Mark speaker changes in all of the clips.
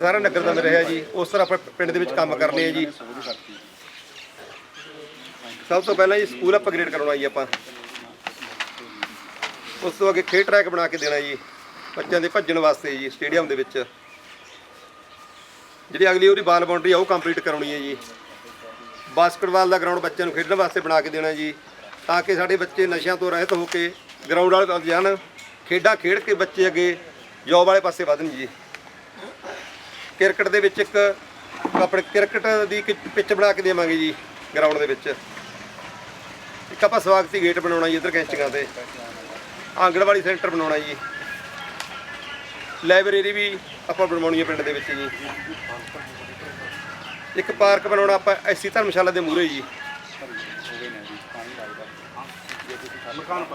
Speaker 1: ਸਾਰਾ ਨਗਰ ਦਾ ਰਿਹਾ ਜੀ, ਉਸ ਤਰ੍ਹਾਂ ਆਪਾਂ ਪਿੰਡ ਦੇ ਵਿੱਚ ਕੰਮ ਕਰਨੇ ਆ ਜੀ। ਸਭ ਤੋਂ ਪਹਿਲਾਂ ਜੀ ਸਕੂਲ ਅਪਗ੍ਰੇਡ ਕਰਾਉਣਾ ਜੀ ਆਪਾਂ। ਉਸ ਤੋਂ ਅੱਗੇ ਖੇਡ ਟਰੈਕ ਬਣਾ ਕੇ ਦੇਣਾ ਜੀ, ਬੱਚਿਆਂ ਦੇ ਭੱਜਣ ਵਾਸਤੇ ਜੀ ਸਟੇਡੀਅਮ ਦੇ ਵਿੱਚ। ਜਿਹੜੀ ਅਗਲੀ ਉਹਦੀ ਬਾਲ ਬਾਉਂਡਰੀ ਆ, ਉਹ ਕੰਪਲੀਟ ਕਰਾਉਣੀ ਹੈ ਜੀ। ਬਾਸਕਟਬਾਲ ਦਾ ਗਰਾਊਂਡ ਬੱਚਿਆਂ ਨੂੰ ਖੇਡਣ ਵਾਸਤੇ ਬਣਾ ਕੇ ਦੇਣਾ ਜੀ, ਤਾਂ ਕਿ ਸਾਡੇ ਬੱਚੇ ਨਸ਼ਿਆਂ ਤੋਂ ਰਹਿਤ ਹੋ ਕੇ ਗਰਾਊਂਡ ਵਾਲੇ ਜਾਣ, ਖੇਡਾਂ ਖੇਡ ਕੇ ਬੱਚੇ ਅੱਗੇ ਜੋਬ ਵਾਲੇ ਪਾਸੇ ਵਧਣ ਜੀ। ਕ੍ਰਿਕਟ ਦੇ ਵਿੱਚ ਇੱਕ ਆਪਣੇ ਕ੍ਰਿਕਟ ਦੀ ਇੱਕ ਪਿੱਚ ਬਣਾ ਕੇ ਦੇਵਾਂਗੇ ਜੀ ਗਰਾਊਂਡ ਦੇ ਵਿੱਚ। ਇੱਕ ਆਪਾਂ ਸਵਾਗਤੀ ਗੇਟ ਬਣਾਉਣਾ ਜੀ, ਇੱਧਰ ਕੈਂਚੀਆਂ ਤੇ। ਆਂਗਣਵਾੜੀ ਸੈਂਟਰ ਬਣਾਉਣਾ ਜੀ। ਲਾਇਬ੍ਰੇਰੀ ਵੀ ਆਪਾਂ ਬਣਵਾਉਣੀ ਹੈ ਪਿੰਡ ਦੇ ਵਿੱਚ ਜੀ। ਇੱਕ ਪਾਰਕ ਬਣਾਉਣਾ ਆਪਾਂ ਐਸੀ ਧਰਮਸ਼ਾਲਾ ਦੇ ਮੂਹਰੇ ਜੀ।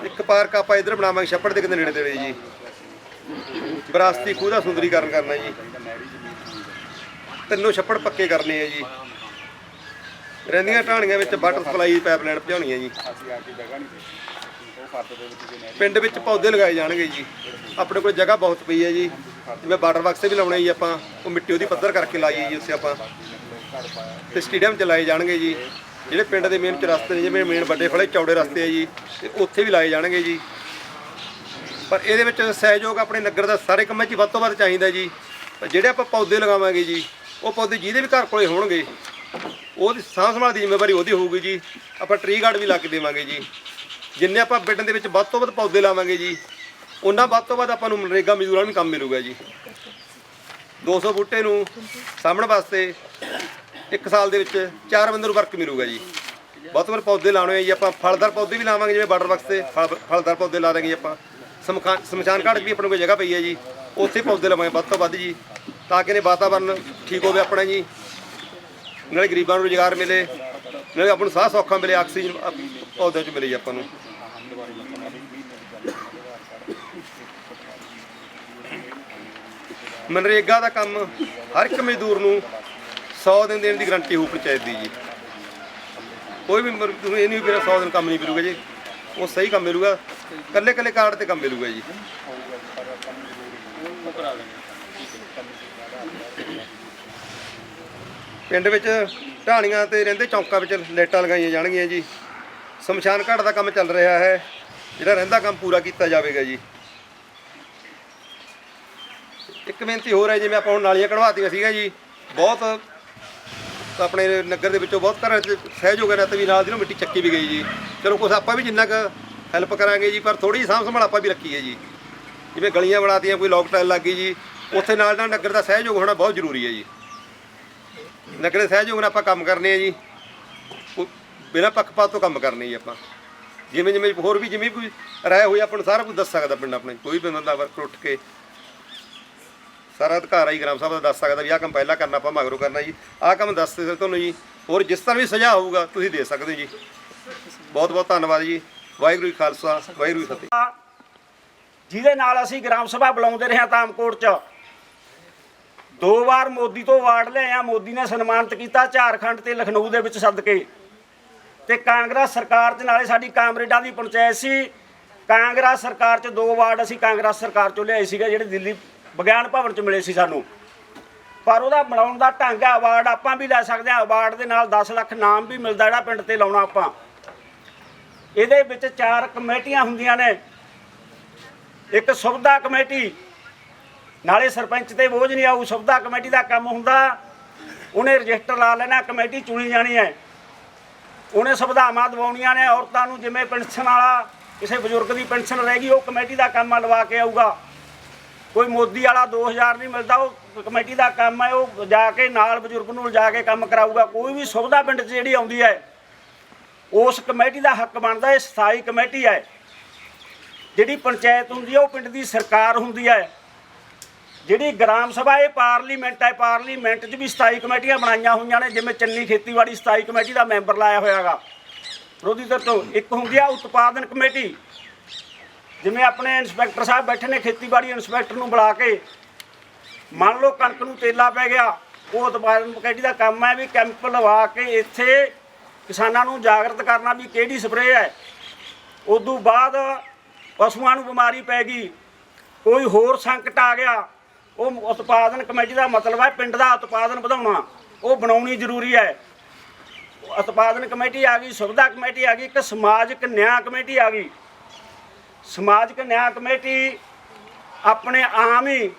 Speaker 1: ਇੱਕ ਪਾਰਕ ਆਪਾਂ ਇੱਧਰ ਬਣਾਵਾਂਗੇ, ਛੱਪੜ ਦੇ ਕਿਤੇ ਨੇੜੇ ਤੇੜੇ ਜੀ। ਵਿਰਾਸਤੀ ਖੂਹ ਦਾ ਸੁੰਦਰੀਕਰਨ ਕਰਨਾ ਜੀ। ਤਿੰਨੋਂ ਛੱਪੜ ਪੱਕੇ ਕਰਨੇ ਆ ਜੀ। ਰਹਿੰਦੀਆਂ ਢਾਣੀਆਂ ਵਿੱਚ ਵਾਟਰ ਸਪਲਾਈ ਪਾਈਪਲਾਈਨ ਭਜਾਉਣੀ ਹੈ ਜੀ। ਪਿੰਡ ਵਿੱਚ ਪੌਦੇ ਲਗਾਏ ਜਾਣਗੇ ਜੀ। ਆਪਣੇ ਕੋਲ ਜਗ੍ਹਾ ਬਹੁਤ ਪਈ ਹੈ ਜੀ। ਜਿਵੇਂ ਵਾਟਰ ਬਾਕਸ ਵੀ ਲਾਉਣੇ ਜੀ ਆਪਾਂ। ਉਹ ਮਿੱਟੀ ਉਹਦੀ ਪੱਧਰ ਕਰਕੇ ਲਾਈਏ ਜੀ ਉਸੇ ਆਪਾਂ। ਤੇ ਸਟੇਡੀਅਮ ਚ ਲਾਏ ਜਾਣਗੇ ਜੀ। ਜਿਹੜੇ ਪਿੰਡ ਦੇ ਮੇਨ ਰਸਤੇ ਨੇ ਜਿਵੇਂ ਮੇਨ ਵੱਡੇ ਫਲੇ ਚੌੜੇ ਰਸਤੇ ਆ ਜੀ। ਤੇ ਉੱਥੇ ਵੀ ਲਾਏ ਜਾਣਗੇ ਜੀ। ਪਰ ਇਹਦੇ ਵਿੱਚ ਸਹਿਯੋਗ ਆਪਣੇ ਨਗਰ ਦਾ ਸਾਰੇ ਕੰਮਾਂ 'ਚ ਵੱਧ ਤੋਂ ਵੱਧ ਚਾਹੀਦਾ ਜੀ। ਪਰ ਜਿਹੜੇ ਆਪਾਂ ਪੌਦੇ ਲਗਾਵਾਂਗੇ ਜੀ, ਉਹ ਪੌਦੇ ਜਿਹਦੇ ਵੀ ਘਰ ਕੋਲੇ ਹੋਣਗੇ, ਉਹਦੀ ਸਾਂਭ ਸੰਭਾਲ ਦੀ ਜ਼ਿੰਮੇਵਾਰੀ ਉਹਦੀ ਹੋਊਗੀ ਜੀ। ਆਪਾਂ ਟਰੀ ਗਾਰਡ ਵੀ ਲਾ ਕੇ ਦੇਵਾਂਗੇ ਜੀ। ਜਿੰਨੇ ਆਪਾਂ ਪਿੰਡ ਦੇ ਵਿੱਚ ਵੱਧ ਤੋਂ ਵੱਧ ਪੌਦੇ ਲਾਵਾਂਗੇ ਜੀ, ਉਹਨਾਂ ਵੱਧ ਤੋਂ ਵੱਧ ਆਪਾਂ ਨੂੰ ਮਨਰੇਗਾ ਮਜ਼ਦੂਰਾਂ ਨੂੰ ਵੀ ਕੰਮ ਮਿਲੂਗਾ ਜੀ। 200 ਬੂਟੇ ਨੂੰ ਸਾਂਭਣ ਵਾਸਤੇ ਇੱਕ ਸਾਲ ਦੇ ਵਿੱਚ ਚਾਰ ਬੰਦੇ ਨੂੰ ਵਰਕ ਮਿਲੂਗਾ ਜੀ। ਬਹੁਤ ਵਾਰ ਪੌਦੇ ਲਾਉਣੇ ਆ ਜੀ, ਆਪਾਂ ਫਲਦਾਰ ਪੌਦੇ ਵੀ ਲਾਵਾਂਗੇ ਜਿਵੇਂ ਬਾਰਡਰ ਬਾਕਸ ਤੇ ਫਲ- ਫਲਦਾਰ ਪੌਦੇ ਲਾ ਦਾਂਗੇ ਜੀ ਆਪਾਂ। ਸਮਖਾ- ਸਮਸ਼ਾਨ ਘਾਟ 'ਚ ਵੀ ਆਪਣੇ ਕੋਲ ਜਗ੍ਹਾ ਪਈ ਹੈ ਜੀ। ਉੱਥੇ ਪੌਦੇ ਲਵਾਂਗੇ ਵੱਧ ਤੋਂ ਵੱਧ ਜੀ, ਤਾਂ ਕਿ ਨੇ ਵਾਤਾਵਰਨ ਠੀਕ ਹੋਵੇ ਆਪਣਾ ਜੀ। ਨਾਲੇ ਗਰੀਬਾਂ ਨੂੰ ਰੁਜ਼ਗਾਰ ਮਿਲੇ, ਨਾਲੇ ਆਪਾਂ ਨੂੰ ਸਾਹ ਸੌਖਾ ਮਿਲੇ, ਆਕਸੀਜਨ ਅ- 'ਚ ਮਿਲੇ ਜੀ ਆਪਾਂ ਨੂੰ। ਮਨਰੇਗਾ ਦਾ ਕੰਮ ਹਰ ਇੱਕ ਮਜ਼ਦੂਰ ਨੂੰ 100 ਦਿਨ ਦੇਣ ਦੀ ਗਰੰਟੀ ਹੋਊ ਪੰਚਾਇਤ ਦੀ ਜੀ। ਕੋਈ ਵੀ ਮਜ਼ਦੂਰ ਇਹ ਨਹੀਂ ਵੀ ਮੇਰਾ 100 ਦਿਨ ਕੰਮ ਨਹੀਂ ਮਿਲੂਗਾ ਜੀ। ਉਹ ਸਹੀ ਕੰਮ ਮਿਲੂਗਾ ਕੱਲੇ ਕੱਲੇ ਕਾਰਡ ਤੇ ਕੰਮ ਮਿਲੂਗਾ ਜੀ। ਪਿੰਡ ਵਿੱਚ ਢਾਣੀਆਂ ਤੇ ਰਹਿੰਦੇ ਚੌਂਕਾਂ ਵਿੱਚ ਲਾਈਟਾਂ ਲਗਾਈਆਂ ਜਾਣਗੀਆਂ ਜੀ। ਸ਼ਮਸ਼ਾਨ ਘਾਟ ਦਾ ਕੰਮ ਚੱਲ ਰਿਹਾ ਹੈ। ਜਿਹੜਾ ਰਹਿੰਦਾ ਕੰਮ ਪੂਰਾ ਕੀਤਾ ਜਾਵੇਗਾ ਜੀ। ਇੱਕ ਬੇਨਤੀ ਹੋਰ ਹੈ, ਜਿਵੇਂ ਆਪਾਂ ਹੁਣ ਨਾਲੀਆਂ ਕਢਵਾਤੀਆਂ ਸੀਗਾ ਜੀ, ਬਹੁਤ ਆਪਣੇ ਨਗਰ ਦੇ ਵਿੱਚੋਂ ਬਹੁਤ ਘਰਾਂ 'ਚ ਸਹਿਯੋਗ ਹੈ ਤੇ ਵੀ ਨਾਲ ਦੀ ਨੂੰ ਮਿੱਟੀ ਚੱਕੀ ਵੀ ਗਈ ਜੀ। ਚਲੋ ਕੁਛ ਆਪਾਂ ਵੀ ਜਿੰਨਾ ਕੁ ਹੈਲਪ ਕਰਾਂਗੇ ਜੀ, ਪਰ ਥੋੜੀ ਸਾਂਭ ਸੰਭਾਲ ਆਪਾਂ ਵੀ ਰੱਖੀ ਹੈ ਜੀ। ਜਿਵੇਂ ਗਲੀਆਂ ਬਣਾਤੀਆਂ, ਕੋਈ ਲੋਕ ਟਾਇਲ ਲੱਗ ਗਈ ਜੀ, ਉੱਥੇ ਨਾਲ ਨਾਲ ਨਗਰ ਦਾ ਸਹਿਯੋਗ ਹੋਣਾ ਬਹੁਤ ਜ਼ਰੂਰੀ ਹੈ ਜੀ। ਨਗਰ ਦੇ ਸਹਿਯੋਗ ਨਾਲ ਆਪਾਂ ਕੰਮ ਕਰਨੇ ਆ ਜੀ। ਬਿਨਾਂ ਪੱਖਪਾਤ ਤੋਂ ਕੰਮ ਕਰਨੇ ਜੀ ਆਪਾਂ। ਜਿਵੇਂ ਜਿਵੇਂ ਹੋਰ ਵੀ ਜਿਵੇਂ ਕੋਈ ਰਾਏ ਹੋਈ, ਆਪਾਂ ਨੂੰ ਸਾਰਾ ਕੁਝ ਦੱਸ ਸਕਦਾ ਪਿੰਡ ਆਪਣੇ, ਕੋਈ ਵੀ ਬੰਦਾ ਵਰਕ ਉੱਠ ਕੇ। ਸਾਰਾ ਅਧਿਕਾਰ ਆਈ ਗ੍ਰਾਮ ਸਭਾ ਦਾ ਦੱਸ ਸਕਦਾ ਵੀ ਆਹ ਕੰਮ ਪਹਿਲਾਂ ਕਰਨਾ, ਆਪਾਂ ਮਗਰੋਂ ਕਰਨਾ ਜੀ। ਆਹ ਕੰਮ ਦੱਸ ਦੇ ਤੁਹਾਨੂੰ ਜੀ। ਹੋਰ ਜਿਸ ਤਰ੍ਹਾਂ ਵੀ ਸੁਝਾਅ ਹੋਊਗਾ, ਤੁਸੀਂ ਦੇ ਸਕਦੇ ਹੋ ਜੀ। ਬਹੁਤ ਬਹੁਤ ਧੰਨਵਾਦ ਜੀ। ਵਾਹਿਗੁਰੂ ਜੀ ਖਾਲਸਾ, ਵਾਹਿਗੁਰੂ ਜੀ ਫਤਿਹ।
Speaker 2: ਜਿਹਦੇ ਨਾਲ ਅਸੀਂ ਗ੍ਰਾਮ ਸਭਾ ਬੁਲਾਉਂਦੇ ਰਹੇ ਹਾਂ ਤਾਮਕੋਟ 'ਚ। ਦੋ ਵਾਰ ਮੋਦੀ ਤੋਂ ਅਵਾਰਡ ਲਏ ਆ। ਮੋਦੀ ਨੇ ਸਨਮਾਨਿਤ ਕੀਤਾ ਝਾਰਖੰਡ ਤੇ ਲਖਨਊ ਦੇ ਵਿੱਚ ਸਦਕੇ। ਤੇ ਕਾਂਗਰਸ ਸਰਕਾਰ 'ਚ ਨਾਲੇ ਸਾਡੀ ਕਾਮਰੇਡਾਂ ਦੀ ਪੰਚਾਇਤ ਸੀ। ਕਾਂਗਰਸ ਸਰਕਾਰ 'ਚ ਦੋ ਅਵਾਰਡ ਅਸੀਂ ਕਾਂਗਰਸ ਸਰਕਾਰ 'ਚੋਂ ਲਿਆਏ ਸੀਗੇ, ਜਿਹੜੇ ਦਿੱਲੀ ਵਿਗਿਆਨ ਭਵਨ 'ਚ ਮਿਲੇ ਸੀ ਸਾਨੂੰ। ਪਰ ਉਹਦਾ ਬਣਾਉਣ ਦਾ ਢੰਗ ਹੈ ਅਵਾਰਡ ਆਪਾਂ ਵੀ ਲੈ ਸਕਦੇ ਹਾਂ ਅਵਾਰਡ ਦੇ ਨਾਲ 10 ਲੱਖ ਨਾਮ ਵੀ ਮਿਲਦਾ ਜਿਹੜਾ ਪਿੰਡ ਤੇ ਲਾਉਣਾ ਆਪਾਂ। ਇਹਦੇ ਵਿੱਚ ਚਾਰ ਕਮੇਟੀਆਂ ਹੁੰਦੀਆਂ ਨੇ। ਇੱਕ ਸੁਵਿਧਾ ਕਮੇਟੀ, ਨਾਲੇ ਸਰਪੰਚ ਤੇ ਬੋਝ ਨਹੀਂ ਆਊ, ਸੁਵਿਧਾ ਕਮੇਟੀ ਦਾ ਕੰਮ ਹੁੰਦਾ। ਉਹਨੇ ਰਜਿਸਟਰ ਲਾ ਲੈਣਾ, ਕਮੇਟੀ ਚੁਣੀ ਜਾਣੀ ਹੈ। ਉਹਨੇ ਸੁਵਿਧਾਵਾਂ ਦਿਵਾਉਣੀਆਂ ਨੇ, ਔਰਤਾਂ ਨੂੰ ਜਿਵੇਂ ਪੈਨਸ਼ਨ ਵਾਲਾ, ਕਿਸੇ ਬਜ਼ੁਰਗ ਦੀ ਪੈਨਸ਼ਨ ਰਹਿ ਗਈ, ਉਹ ਕਮੇਟੀ ਦਾ ਕੰਮ ਲਵਾ ਕੇ ਆਊਗਾ। ਕੋਈ ਮੋਦੀ ਵਾਲਾ 2000 ਨਹੀਂ ਮਿਲਦਾ, ਉਹ ਕਮੇਟੀ ਦਾ ਕੰਮ ਹੈ, ਉਹ ਜਾ ਕੇ ਨਾਲ ਬਜ਼ੁਰਗ ਨੂੰ ਲਿਜਾ ਕੇ ਕੰਮ ਕਰਾਊਗਾ। ਕੋਈ ਵੀ ਸੁਵਿਧਾ ਪਿੰਡ 'ਚ ਜਿਹੜੀ ਆਉਂਦੀ ਹੈ, ਉਸ ਕਮੇਟੀ ਦਾ ਹੱਕ ਬਣਦਾ, ਇਹ ਸਥਾਈ ਕਮੇਟੀ ਹੈ। ਜਿਹੜੀ ਪੰਚਾਇਤ ਹੁੰਦੀ ਹੈ ਉਹ ਪਿੰਡ ਦੀ ਸਰਕਾਰ ਹੁੰਦੀ ਹੈ ਜਿਹੜੀ ਗ੍ਰਾਮ ਸਭਾ, ਇਹ ਪਾਰਲੀਮੈਂਟ ਹੈ ਪਾਰਲੀਮੈਂਟ 'ਚ ਵੀ ਸਥਾਈ ਕਮੇਟੀਆਂ ਬਣਾਈਆਂ ਹੋਈਆਂ ਨੇ, ਜਿਵੇਂ ਚੰਨੀ ਖੇਤੀਬਾੜੀ ਸਥਾਈ ਕਮੇਟੀ ਦਾ ਮੈਂਬਰ ਲਾਇਆ ਹੋਇਆਗਾ ਵਿਰੋਧੀ ਧਿਰ ਤੋਂ ਇੱਕ ਹੁੰਦੀ ਆ, ਉਤਪਾਦਨ ਕਮੇਟੀ। ਜਿਵੇਂ ਆਪਣੇ ਇੰਸਪੈਕਟਰ ਸਾਹਿਬ ਬੈਠੇ ਨੇ, ਖੇਤੀਬਾੜੀ ਇੰਸਪੈਕਟਰ ਨੂੰ ਬੁਲਾ ਕੇ, ਮੰਨ ਲਓ ਕਣਕ ਨੂੰ ਤੇਲਾ ਪੈ ਗਿਆ, ਉਹ ਉਤਪਾਦਨ ਕਮੇਟੀ ਦਾ ਕੰਮ ਹੈ ਵੀ ਕੈਂਪ ਲਵਾ ਕੇ ਇੱਥੇ ਕਿਸਾਨਾਂ ਨੂੰ ਜਾਗਰਤ ਕਰਨਾ ਵੀ ਕਿਹੜੀ ਸਪਰੇਅ ਹੈ। ਉਦੋਂ ਬਾਅਦ ਪਸ਼ੂਆਂ ਨੂੰ ਬਿਮਾਰੀ ਪੈ ਗਈ। ਕੋਈ ਹੋਰ ਸੰਕਟ ਆ ਗਿਆ। ਉਹ ਉਤਪਾਦਨ ਕਮੇਟੀ ਦਾ ਮਤਲਬ ਹੈ ਪਿੰਡ ਦਾ ਉਤਪਾਦਨ ਵਧਾਉਣਾ। ਉਹ ਬਣਾਉਣੀ ਜ਼ਰੂਰੀ ਹੈ। ਉਤਪਾਦਨ ਕਮੇਟੀ ਆ ਗਈ, ਸੁਵਿਧਾ ਕਮੇਟੀ ਆ ਗਈ, ਇੱਕ ਸਮਾਜਿਕ ਨਿਆਂ ਕਮੇਟੀ ਆ ਗਈ। ਸਮਾਜਿਕ ਨਿਆਂ ਕਮੇਟੀ ਆਪਣੇ ਆਮ ਹੀ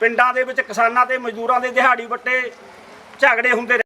Speaker 2: ਪਿੰਡਾਂ ਦੇ ਵਿੱਚ ਕਿਸਾਨਾਂ ਤੇ ਮਜ਼ਦੂਰਾਂ ਦੇ ਦਿਹਾੜੀ ਵੱਟੇ ਝਗੜੇ ਹੁੰਦੇ